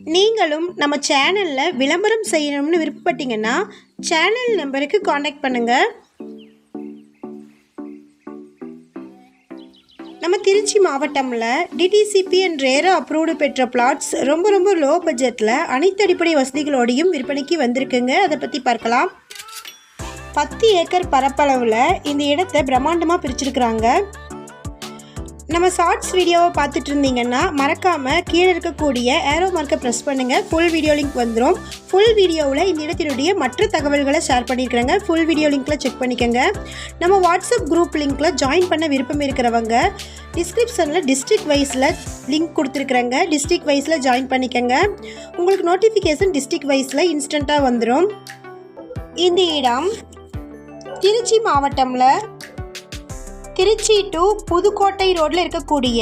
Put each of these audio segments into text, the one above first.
நீங்களும் நம்ம சேனலில் விளம்பரம் செய்யணும்னு விருப்பப்பட்டீங்கன்னா சேனல் நம்பருக்கு காண்டாக்ட் பண்ணுங்கள் நம்ம Trichy மாவட்டமில் DTCP and RERA approved plots plots ரொம்ப ரொம்ப லோ பட்ஜெட்டில் அனைத்து அடிப்படை வசதிகளோடையும் விற்பனைக்கு வந்திருக்குங்க. அதை பற்றி பார்க்கலாம். பத்து ஏக்கர் பரப்பளவில் இந்த இடத்தை பிரம்மாண்டமாக பிரிச்சிருக்கிறாங்க. நம்ம ஷார்ட்ஸ் வீடியோவை பார்த்துட்டு இருந்தீங்கன்னா மறக்காமல் கீழே இருக்கக்கூடிய ஏரோ மார்க்கை ப்ரெஸ் பண்ணுங்கள் ஃபுல் வீடியோ லிங்க் வந்துடும் ஃபுல் வீடியோவில் இந்த இடத்தினுடைய மற்ற தகவல்களை ஷேர் பண்ணியிருக்கிறாங்க ஃபுல் வீடியோ லிங்க்கில் செக் பண்ணிக்கோங்க. நம்ம வாட்ஸ்அப் குரூப் லிங்க்கில் ஜாயின் பண்ண விருப்பம் இருக்கிறவங்க டிஸ்கிரிப்ஷனில் டிஸ்ட்ரிக் வைஸில் லிங்க் கொடுத்துருக்குறேங்க. டிஸ்ட்ரிக் வைஸில் ஜாயின் பண்ணிக்கோங்க. உங்களுக்கு நோட்டிஃபிகேஷன் டிஸ்ட்ரிக் வைஸில் இன்ஸ்டண்ட்டாக வந்துடும் இந்த இடம் திருச்சி மாவட்டமில் திருச்சி டு புதுக்கோட்டை ரோட்டில் இருக்கக்கூடிய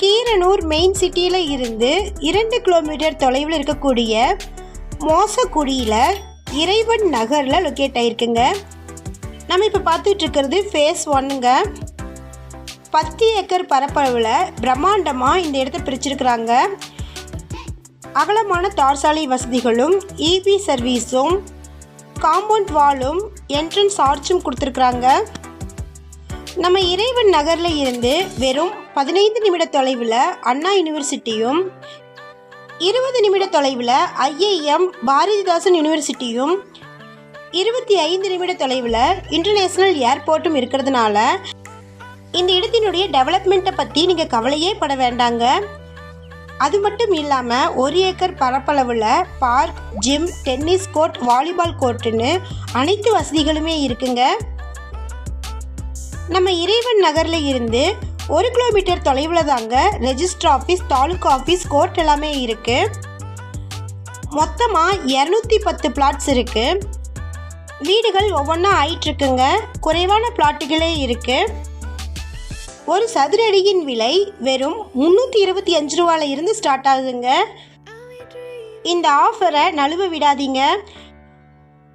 கீரனூர் மெயின் சிட்டியில் இருந்து இரண்டு கிலோமீட்டர் தொலைவில் இருக்கக்கூடிய மோசக்குடியில் இறைவன் நகரில் லொக்கேட் ஆகிருக்குங்க நம்ம இப்போ பார்த்துட்டு இருக்கிறது ஃபேஸ் ஒன்னுங்க பத்து ஏக்கர் பரப்பளவில் பிரம்மாண்டமாக இந்த இடத்த பிரிச்சிருக்கிறாங்க. அகலமான தார்சாலை வசதிகளும் இபி சர்வீஸும் காம்பவுண்ட் வாலும் என்ட்ரன்ஸ் ஆர்ச்சும் கொடுத்துருக்குறாங்க. நம்ம இறைவன் நகரில் இருந்து வெறும் பதினைந்து நிமிட தொலைவில் அண்ணா யூனிவர்சிட்டியும் இருபது நிமிட தொலைவில் ஐஏஎம் பாரதிதாசன் யூனிவர்சிட்டியும் இருபத்தி ஐந்து நிமிட தொலைவில் இன்டர்நேஷ்னல் ஏர்போர்ட்டும் இருக்கிறதுனால இந்த இடத்தினுடைய டெவலப்மெண்ட்டை பற்றி நீங்கள் கவலையே பட வேண்டாங்க. அது மட்டும் இல்லாமல் ஒரு ஏக்கர் பரப்பளவில் park gym tennis court volleyball கோர்ட்டுன்னு அனைத்து வசதிகளுமே இருக்குங்க. நம்ம இறைவன் நகரில் இருந்து ஒரு கிலோமீட்டர் தொலைவில் தாங்க register office taluka office court எல்லாமே இருக்குது மொத்தமாக இரநூத்தி பத்து பிளாட்ஸ் இருக்குது வீடுகள் ஒவ்வொன்றா ஆயிட்டுருக்குங்க. குறைவான பிளாட்டுகளே இருக்குது ஒரு சதுர அடியின் விலை வெறும் முந்நூற்றி இருபத்தி அஞ்சு ரூபால இருந்து ஸ்டார்ட் ஆகுதுங்க. இந்த ஆஃபரை நழுவ விடாதீங்க.